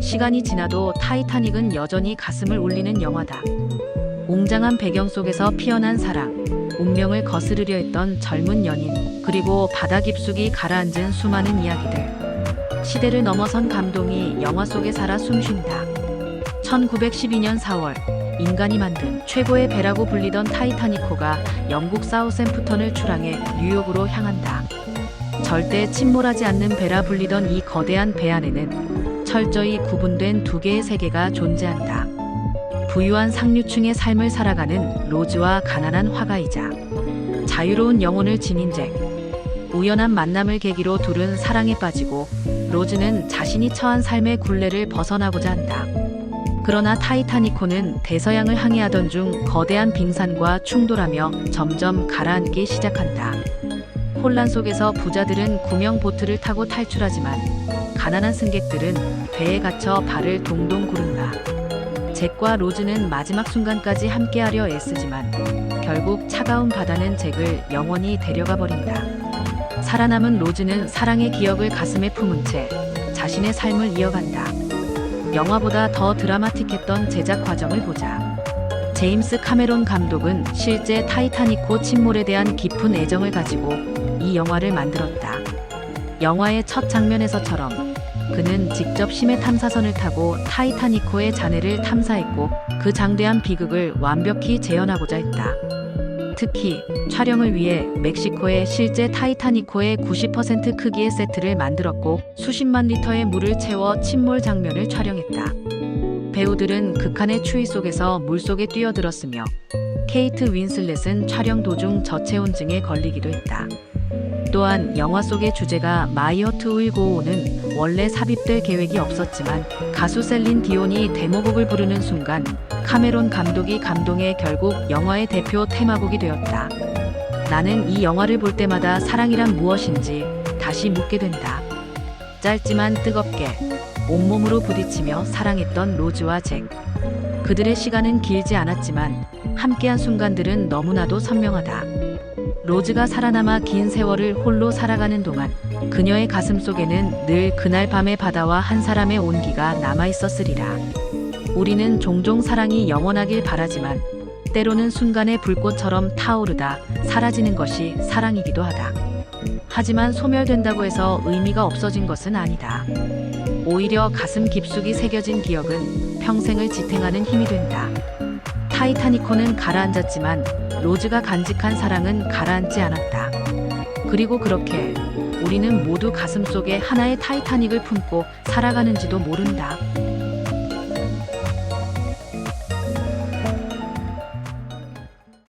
시간이 지나도 타이타닉은 여전히 가슴을 울리는 영화다. 웅장한 배경 속에서 피어난 사랑, 운명을 거스르려 했던 젊은 연인, 그리고 바다 깊숙이 가라앉은 수많은 이야기들. 시대를 넘어선 감동이 영화 속에 살아 숨쉰다. 1912년 4월, 인간이 만든 최고의 배라고 불리던 타이타니코가 영국 사우샘프턴을 출항해 뉴욕으로 향한다. 절대 침몰하지 않는 배라 불리던 이 거대한 배 안에는 철저히 구분된 두 개의 세계가 존재한다. 부유한 상류층의 삶을 살아가는 로즈와 가난한 화가이자 자유로운 영혼을 지닌 잭. 우연한 만남을 계기로 둘은 사랑에 빠지고 로즈는 자신이 처한 삶의 굴레를 벗어나고자 한다. 그러나 타이타니코는 대서양을 항해하던 중 거대한 빙산과 충돌하며 점점 가라앉기 시작한다. 혼란 속에서 부자들은 구명 보트를 타고 탈출하지만 가난한 승객들은 배에 갇혀 발을 동동 구른다. 잭과 로즈는 마지막 순간까지 함께하려 애쓰지만 결국 차가운 바다는 잭을 영원히 데려가 버린다. 살아남은 로즈는 사랑의 기억을 가슴에 품은 채 자신의 삶을 이어간다. 영화보다 더 드라마틱했던 제작 과정을 보자. 제임스 카메론 감독은 실제 타이타닉호 침몰에 대한 깊은 애정을 가지고 이 영화를 만들었다. 영화의 첫 장면에서처럼 그는 직접 심해 탐사선을 타고 타이타니코의 잔해를 탐사했고 그 장대한 비극을 완벽히 재현하고자 했다. 특히 촬영을 위해 멕시코의 실제 타이타니코의 90% 크기의 세트를 만들었고 수십만 리터의 물을 채워 침몰 장면을 촬영했다. 배우들은 극한의 추위 속에서 물속에 뛰어들었으며 케이트 윈슬렛은 촬영 도중 저체온증에 걸리기도 했다. 또한 영화 속의 주제가 마이어트 울고오는 원래 삽입될 계획이 없었지만 가수 셀린 디온이 데모곡을 부르는 순간 카메론 감독이 감동해 결국 영화의 대표 테마곡이 되었다. 나는 이 영화를 볼 때마다 사랑이란 무엇인지 다시 묻게 된다. 짧지만 뜨겁게 온몸으로 부딪히며 사랑했던 로즈와 잭. 그들의 시간은 길지 않았지만 함께한 순간들은 너무나도 선명하다. 로즈가 살아남아 긴 세월을 홀로 살아가는 동안 그녀의 가슴 속에는 늘 그날 밤의 바다와 한 사람의 온기가 남아 있었으리라. 우리는 종종 사랑이 영원하길 바라지만 때로는 순간의 불꽃처럼 타오르다 사라지는 것이 사랑이기도 하다. 하지만 소멸된다고 해서 의미가 없어진 것은 아니다. 오히려 가슴 깊숙이 새겨진 기억은 평생을 지탱하는 힘이 된다. 타이타니코는 가라앉았지만 로즈가 간직한 사랑은 가라앉지 않았다. 그리고 그렇게 우리는 모두 가슴 속에 하나의 타이타닉을 품고 살아가는지도 모른다.